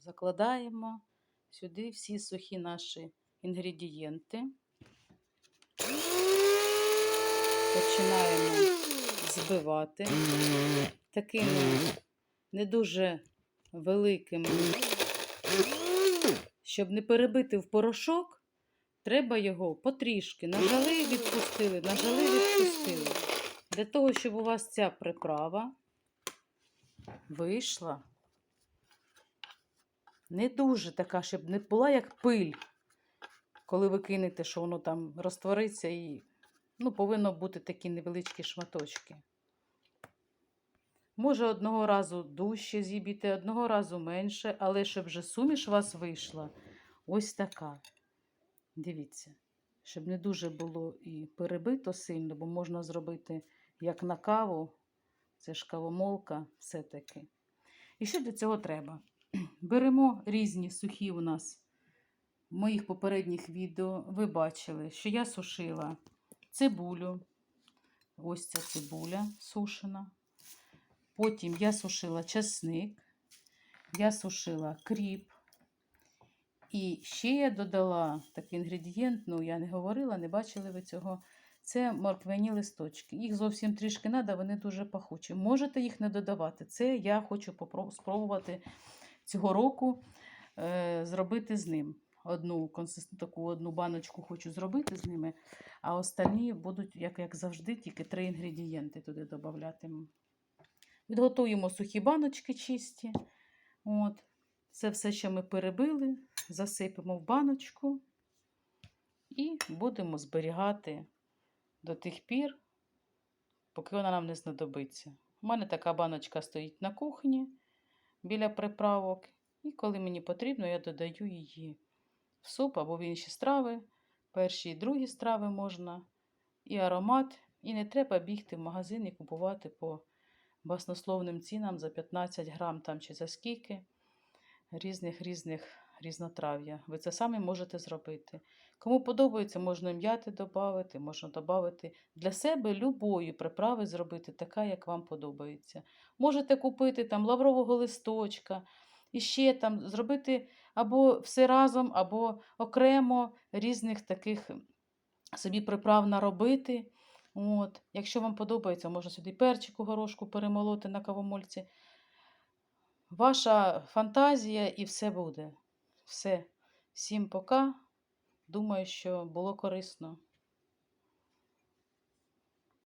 закладаємо сюди всі сухі наші інгредієнти. Починаємо збивати такими не дуже великими. Щоб не перебити в порошок, треба його потрішки нажали, відпустили, нажали, відпустили. Для того, щоб у вас ця приправа вийшла не дуже така, щоб не була як пиль, коли ви кинете, що воно там розтвориться і ну, повинно бути такі невеличкі шматочки. Може, одного разу дужче з'їбіти, одного разу менше, але щоб вже суміш у вас вийшла ось така. Дивіться, щоб не дуже було і перебито сильно, бо можна зробити як на каву, це ж кавомолка, все-таки. І що для цього треба? Беремо різні сухі у нас в моїх попередніх відео. Ви бачили, що я сушила цибулю. Ось ця цибуля сушена. Потім я сушила часник, я сушила кріп. І ще я додала такий інгредієнт, ну я не говорила, не бачили ви цього. Це морквяні листочки. Їх зовсім трішки треба, вони дуже пахучі. Можете їх не додавати. Це я хочу спробувати цього року е, зробити з ним. Одну таку одну баночку хочу зробити з ними, а остальні будуть, як, як завжди, тільки три інгредієнти туди додаватиму. Відготуємо сухі баночки чисті. От. Це все, що ми перебили, засипемо в баночку і будемо зберігати до тих пір, поки вона нам не знадобиться. У мене така баночка стоїть на кухні біля приправок, і коли мені потрібно, я додаю її в суп або в інші страви. Перші і другі страви можна, і аромат, і не треба бігти в магазин і купувати по баснословним цінам за 15 грам там чи за скільки різних різних різнотрав'я. Ви це самі можете зробити. Кому подобається, можна м'яти додати, можна додати для себе любої приправи зробити, така, як вам подобається. Можете купити там лаврового листочка, і ще там зробити або все разом, або окремо різних таких собі приправ наробити. От. Якщо вам подобається, можна сюди перчику горошку перемолоти на кавомольці. Ваша фантазія і все буде. Все. Всім пока. Думаю, що було корисно.